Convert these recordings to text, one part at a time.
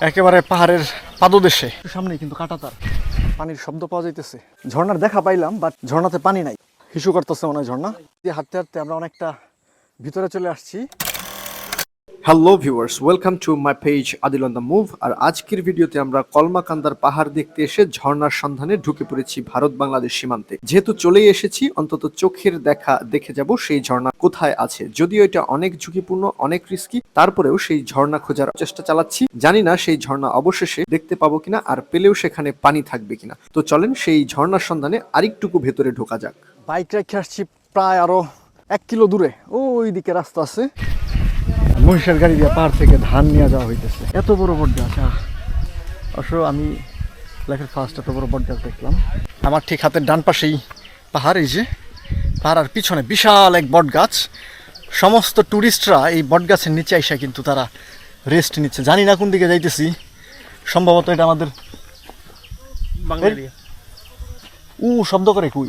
একেবারে পাহাড়ের পাদদেশে। সামনে কিন্তু কাটাতার। পানির শব্দ পাওয়া যাইতেছে। ঝর্ণার দেখা পাইলাম বাট ঝর্ণাতে পানি নাই। হিসু করতেছে মনে হয় ঝর্ণা। হাঁটতে হাঁটতে আমরা অনেকটা ভিতরে চলে আসছি। Hello viewers welcome to my page Adil on the move আর আজকের ভিডিওতে আমরা কলমাকান্দার পাহাড় দেখতে এসে ঝর্ণার সন্ধানে ঢুকে পড়েছি ভারত বাংলাদেশ সীমান্তে। যেহেতু চলেই এসেছি, অন্তত চোখের দেখা দেখে যাব সেই ঝর্ণা কোথায় আছে। যদিও এটা অনেক ঝুঁকিপূর্ণ, অনেক রিস্কি তারপরেও সেই ঝর্ণা খোঁজার চেষ্টা চালাচ্ছি। জানি না সেই ঝর্ণা অবশেষে দেখতে পাবো কিনা, আর পেলেও সেখানে পানি থাকবে কিনা। তো চলেন সেই ঝর্ণার সন্ধানে আরেকটুকু ভেতরে ঢোকা যাক। বাইক রেখে আসছি প্রায় আরও এক কিলো দূরে। ওই দিকে রাস্তা আছে। মহিষের গাড়ি দিয়ে পাহাড় থেকে ধান নিয়ে যাওয়া হইতেছে। এত বড় বট গাছ অবশ্য আমি লাইফের ফার্স্ট এত বড় বট গাছ দেখলাম। আমার ঠিক হাতের ডান পাশেই পাহাড় এই যে পাহাড় আর পিছনে বিশাল এক বট গাছ সমস্ত ট্যুরিস্টরা এই বট গাছের নিচে আইসা কিন্তু তারা রেস্ট নিচ্ছে। জানি না কোন দিকে যাইতেছি। সম্ভবত এটা আমাদের উ শব্দ করে কুই?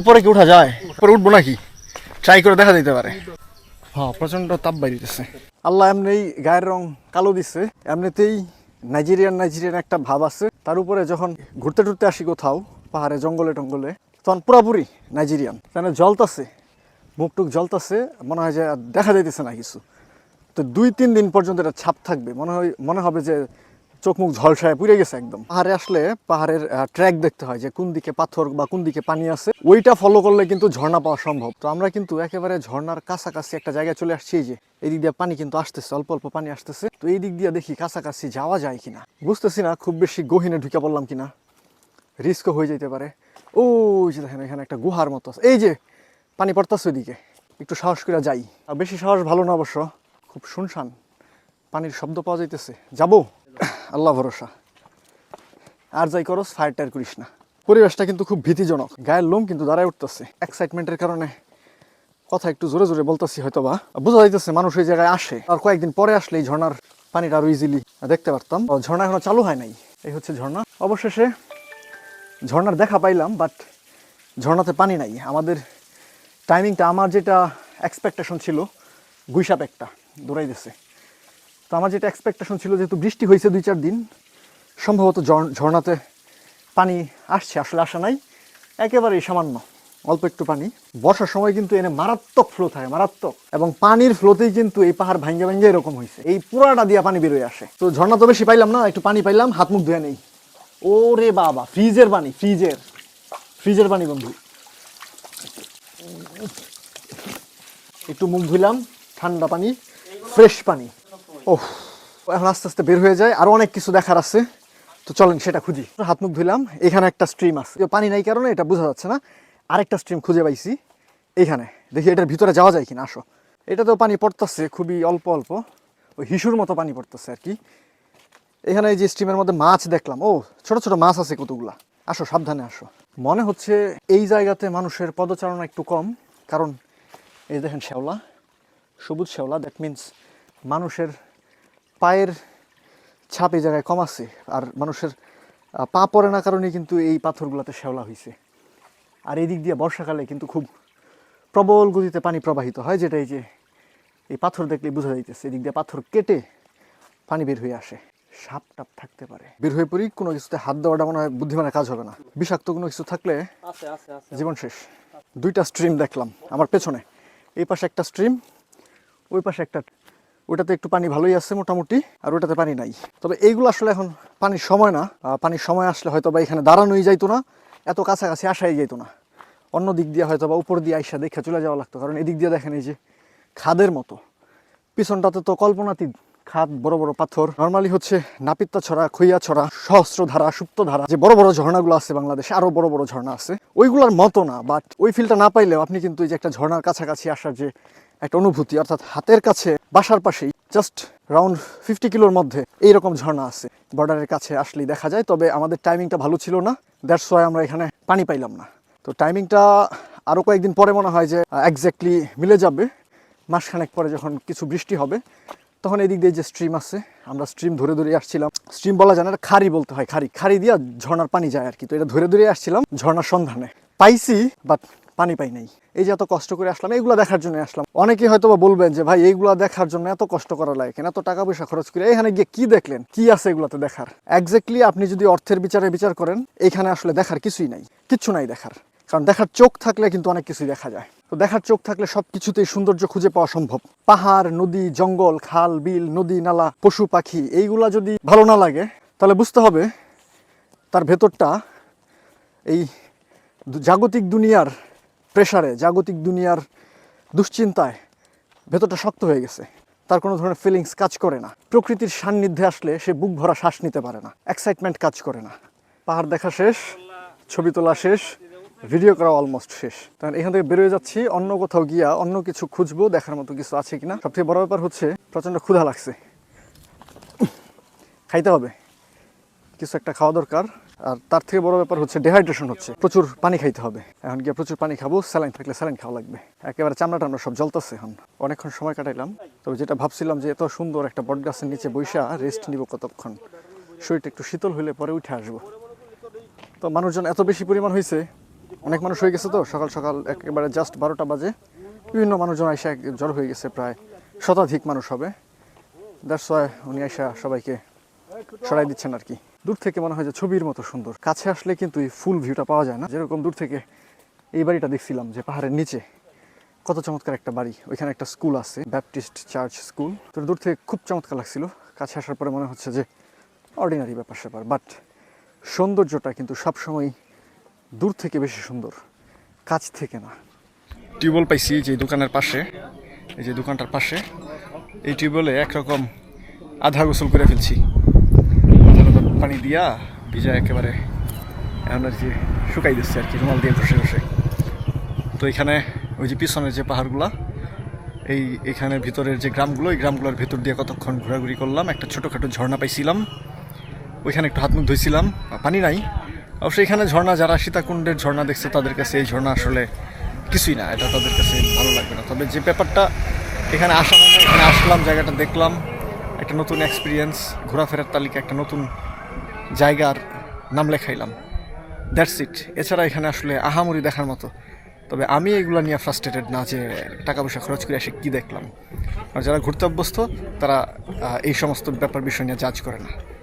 উপরে কি উঠা যায়? উপরে উঠবো নাকি? ট্রাই করে দেখা যেতে পারে। হ্যাঁ প্রচণ্ড তাপ বাড়িতেছে। আল্লাহ এমনি গায়ের রং কালো দিছে। এমনিতেই নাইজেরিয়ান নাইজেরিয়ান একটা ভাব আছে। তার উপরে যখন ঘুরতে টুরতে আসি কোথাও, পাহাড়ে, জঙ্গলে, টঙ্গলে, তখন পুরাপুরি নাইজেরিয়ান। মানে জলতাছে মুখ টুক জলতাছে মনে হয় যে দেখা যাইতেছে না কিছু। তো দুই, তিন দিন পর্যন্ত এটা ছাপ থাকবে। মনে হয় মনে হবে যে চোখ মুখ ঝলসায় পুড়ে গেছে একদম। পাহাড়ে আসলে পাহাড়ের ট্র্যাক দেখতে হয় যে কোন দিকে পাথর বা কোন দিকে পানি আছে। ওইটা ফলো করলে কিন্তু ঝর্ণা পাওয়া সম্ভব। তো আমরা কিন্তু একেবারে ঝর্ণার কাছাকাছি একটা জায়গায় চলে আসছি যে, এই দিক দিয়ে পানি কিন্তু আসতেছে, অল্প অল্প পানি আসতেছে। তো এই দিক দিয়ে দেখি কাছাকাছি যাওয়া যায় কিনা। বুঝতেছি না, খুব বেশি গহিনে ঢুকে পড়লাম কিনা। রিস্কও হয়ে যেতে পারে। ও যে দেখেন, এখানে একটা গুহার মতো আছে। এই যে, পানি পড়তেছে ওইদিকে। একটু সাহস করে যাই। আর বেশি সাহস ভালো না অবশ্য। খুব শুনশান। পানির শব্দ পাওয়া যাইতেছে। যাব? আল্লাহ ভরসা। আর যাই করস ফায়ার টায়ার করিস না। পরিবেশটা কিন্তু খুব ভীতিজনক। গায়ের লোম কিন্তু দাঁড়ায় উঠতেছে। এক্সাইটমেন্টের কারণে কথা একটু জোরে জোরে বলতেছি হয়তো বা বোঝা যাইতেছে মানুষ এই জায়গায় আসে। আর কয়েকদিন পরে আসলে এই ঝর্ণার পানিটা আরও ইজিলি দেখতে পারতাম। ঝর্ণা এখনও চালু হয় নাই। এই হচ্ছে ঝর্ণা। অবশেষে ঝর্ণার দেখা পাইলাম বাট ঝর্ণাতে পানি নাই। আমাদের টাইমিংটা আমার যেটা এক্সপেকটেশন ছিল, গুইসাপ একটা দৌড়াই দিছে তো আমার যেটা এক্সপেকটেশন ছিল যেহেতু বৃষ্টি হয়েছে দুই চার দিন, সম্ভবত ঝর- ঝর্ণাতে পানি আসছে, আসলে আসা নাই। একেবারেই সামান্য, অল্প একটু পানি। বর্ষার সময় কিন্তু এনে মারাত্মক ফ্লো থাকে, মারাত্মক। এবং পানির ফ্লোতেই কিন্তু এই পাহাড় ভাঙ্গে ভাঙ্গে এরকম হয়েছে। এই পুরাটা দিয়া পানি বেরোয় আসে। তো ঝর্ণা তো বেশি পাইলাম না, একটু পানি পাইলাম, হাত মুখ ধুয়ে নেই। ওরে বাবা, ফ্রিজের পানি, ফ্রিজের। ফ্রিজের পানি, বন্ধু। একটু মুখ ধুইলাম, ঠান্ডা পানি, ফ্রেশ পানি। ওহ, এখন আস্তে আস্তে বের হয়ে যায়। আরও অনেক কিছু দেখার আছে। তো চলেন সেটা খুঁজি। হাত মুখ ধুইলাম, এখানে একটা স্ট্রিম আছে। পানি নাই কারণে এটা বোঝা যাচ্ছে না। আরেকটা স্ট্রিম খুঁজে পাইছি, এইখানে। দেখি এটার ভিতরে যাওয়া যায় কিনা, আসো। এটা তো পানি পড়তেছে, খুবই অল্প অল্প। ওই হিসুর মতো পানি পড়তেছে আর কি। এখানে এই যে স্ট্রিমের মধ্যে মাছ দেখলাম। ও, ছোট ছোট মাছ আছে কতগুলা। আসো, সাবধানে আসো। মনে হচ্ছে এই জায়গাতে মানুষের পদচারণা একটু কম। কারণ এই দেখেন শ্যাওলা, সবুজ শ্যাওলা দ্যাট মিন্স মানুষের পায়ের ছাপ এই জায়গায় কম আছে আর মানুষের পা পড়ে না কারণে কিন্তু এই পাথরগুলোতে শ্যাওলা হয়েছে আর এই দিক দিয়ে বর্ষাকালে কিন্তু খুব প্রবল গতিতে পানি প্রবাহিত হয় যেটা এই যে এই পাথর দেখলে বোঝা যাইতেছে এদিক দিয়ে পাথর কেটে পানি বের হয়ে আসে। সাপ টাপ থাকতে পারে। বের হয়ে পড়ি কোনো কিছুতে হাত দেওয়াটা মনে হয় বুদ্ধিমানের কাজ হবে না। বিষাক্ত কোনো কিছু থাকলে জীবন শেষ। দুইটা স্ট্রিম দেখলাম আমার পেছনে। এই পাশে একটা স্ট্রিম ওই পাশে একটা ওটাতে একটু পানি ভালোই আছে মোটামুটি, আর ওটাতে পানি নাই। তবে এইগুলো আসলে এখন পানির সময় না। পানির সময় আসলে হয়তো বা এখানে দাঁড়ানোই যাইতো না, এত কাছাকাছি আসাই যাইতো না। অন্য দিক দিয়ে হয়তো বা উপর দিয়ে আইসা দেখে চলে যাওয়া লাগতো, কারণ এদিক দিয়ে দেখেন এই যে খাদের মতো। পিছনটাতে তো কল্পনাতীত খাদ, বড় বড় পাথর। নর্মালি হচ্ছে নাপিত্তা ছড়া, খইয়া ছড়া সহস্র ধারা সুপ্ত ধারা যে বড় বড় ঝর্ণাগুলো আছে বাংলাদেশে, আরও বড় বড় ঝর্ণা আছে। ওইগুলোর মতো না বাট ওই ফিলটা না পাইলেও আপনি কিন্তু এই যে একটা ঝর্ণার কাছাকাছি আসার যে একটা অনুভূতি, অর্থাৎ হাতের কাছে, বাসার পাশেই জাস্ট রাউন্ড ফিফটি কিলোর মধ্যে এইরকম ঝর্ণা আছে। বর্ডারের কাছে আসলেই দেখা যায়, তবে আমাদের টাইমিংটা ভালো ছিল না। দ্যাটস ওয়াই আমরা এখানে পানি পাইলাম না। তো টাইমিংটা আরও কয়েকদিন পরে মনে হয় যে একজ্যাক্টলি মিলে যাবে। মাসখানেক পরে যখন কিছু বৃষ্টি হবে, তখন এদিক দিয়ে যে স্ট্রিম আছে, আমরা স্ট্রিম ধরে ধরে আসছিলাম। স্ট্রিম বলা যায় না খারি বলতে হয় খারি খারি দিয়ে ঝর্ণার পানি যায় আর কি। তো এটা ধরে ধরে আসছিলাম ঝর্ণার সন্ধানে। পাইছি বাট পানি পাই নাই। এই যে এত কষ্ট করে আসলাম, এইগুলো দেখার জন্য আসলাম। অনেকে হয়তো বলবেন যে, ভাই, এইগুলো দেখার জন্য এত কষ্ট করা লাগে এত টাকা পয়সা খরচ করে এখানে গিয়ে কি দেখলেন? কি আছে এগুলোতে দেখার? এক্স্যাক্টলি আপনি যদি অর্থের বিচারে বিচার করেন, এখানে আসলে দেখার কিছুই নাই, কিচ্ছু নাই দেখার। কারণ দেখার চোখ থাকলে কিন্তু অনেক কিছুই দেখা যায়। তো দেখার চোখ থাকলে সব কিছুতেই সৌন্দর্য খুঁজে পাওয়া সম্ভব। পাহাড়, নদী, জঙ্গল, খাল, বিল, নদী, নালা, পশু, পাখি, এইগুলা যদি ভালো না লাগে, তাহলে বুঝতে হবে তার ভেতরটা এই জাগতিক দুনিয়ার প্রেসারে জাগতিক দুনিয়ার দুশ্চিন্তায় ভেতরটা শক্ত হয়ে গেছে। তার কোনো ধরনের ফিলিংস কাজ করে না। প্রকৃতির সান্নিধ্যে আসলে সে বুক ভরা শ্বাস নিতে পারে না। এক্সাইটমেন্ট কাজ করে না। পাহাড় দেখা শেষ, ছবি তোলা শেষ ভিডিও করা অলমোস্ট শেষ। তখন এখান থেকে বেরোয় যাচ্ছি, অন্য কোথাও গিয়া অন্য কিছু খুঁজবো, দেখার মতো কিছু আছে কিনা। সবথেকে বড় ব্যাপার হচ্ছে, প্রচণ্ড ক্ষুধা লাগছে। খাইতে হবে। কিছু একটা খাওয়া দরকার। আর তার থেকে বড় ব্যাপার হচ্ছে ডিহাইড্রেশন হচ্ছে। প্রচুর পানি খাইতে হবে। এখন গিয়ে প্রচুর পানি খাব স্যালাইন থাকলে স্যালাইন খাওয়া লাগবে। একেবারে চামড়া টামড়া সব জ্বলতেছে এখন। অনেকক্ষণ সময় কাটাইলাম, তবে যেটা ভাবছিলাম যে এত সুন্দর একটা বট গাছের নিচে বৈশা রেস্ট নিব কতক্ষণ? শরীরটা একটু শীতল হইলে পরে উঠে আসব। তো মানুষজন এত বেশি পরিমাণ হয়েছে অনেক মানুষ হয়ে গেছে তো, সকাল সকাল একেবারে জাস্ট বারোটা বাজে। বিভিন্ন মানুষজন আইসা জড়ো হয়ে গেছে, প্রায় শতাধিক মানুষ হবে। দ্যাটস ওয়াই উনি আইসা সবাইকে সরাই দিচ্ছেন আর কি। দূর থেকে মনে হয় যে ছবির মতো সুন্দর। কাছে আসলে কিন্তু এই ফুল ভিউটা পাওয়া যায় না। যেরকম দূর থেকে এই বাড়িটা দেখছিলাম যে পাহাড়ের নিচে। কত চমৎকার একটা বাড়ি। ওইখানে একটা স্কুল আছে ব্যাপটিস্ট চার্চ স্কুল তো দূর থেকে খুব চমৎকার লাগছিল। কাছে আসার পরে মনে হচ্ছে যে অর্ডিনারি ব্যাপার স্যাপার। বাট সৌন্দর্যটা কিন্তু সবসময় দূর থেকে বেশি সুন্দর। কাছ থেকে না। টিউবওয়েল পাইছি যে দোকানের পাশে। এই যে দোকানটার পাশে। এই টিউবওয়েলে একরকম আধা গোসল করে ফেলছি। পানি দিয়া ভিজা একেবারে এখন আর কি শুকাই দিচ্ছে আর কি, রুমাল দিয়ে ঘষে ঘষে তো এখানে ওই যে পিছনের যে পাহাড়গুলা, এই এখানে ভিতরের যে গ্রামগুলো এই গ্রামগুলোর ভিতর দিয়ে কতক্ষণ ঘোরাঘুরি করলাম, একটা ছোটোখাটো ঝর্ণা পাইছিলাম। ওইখানে একটু হাত মুখ ধুইছিলাম, পানি নাই। অবশ্যই এখানে ঝর্ণা, যারা সীতাকুণ্ডের ঝর্ণা দেখছে, তাদের কাছে এই ঝর্ণা আসলে কিছুই না, এটা তাদের কাছে ভালো লাগবে না। তবে যে ব্যাপারটা এখানে আসা এখানে আসলাম, জায়গাটা দেখলাম, একটা নতুন এক্সপিরিয়েন্স ঘোরাফেরার তালিকা, একটা নতুন জায়গার নাম লেখাইলাম। দ্যাটস ইট এছাড়া এখানে আসলে আহামরি দেখার মতো। তবে আমি এগুলো নিয়ে ফ্রাস্ট্রেটেড না যে টাকা পয়সা খরচ করে এসে কী দেখলাম। আর যারা ঘুরতে অভ্যস্ত, তারা এই সমস্ত ব্যাপার বিষয় নিয়ে জাজ করে না।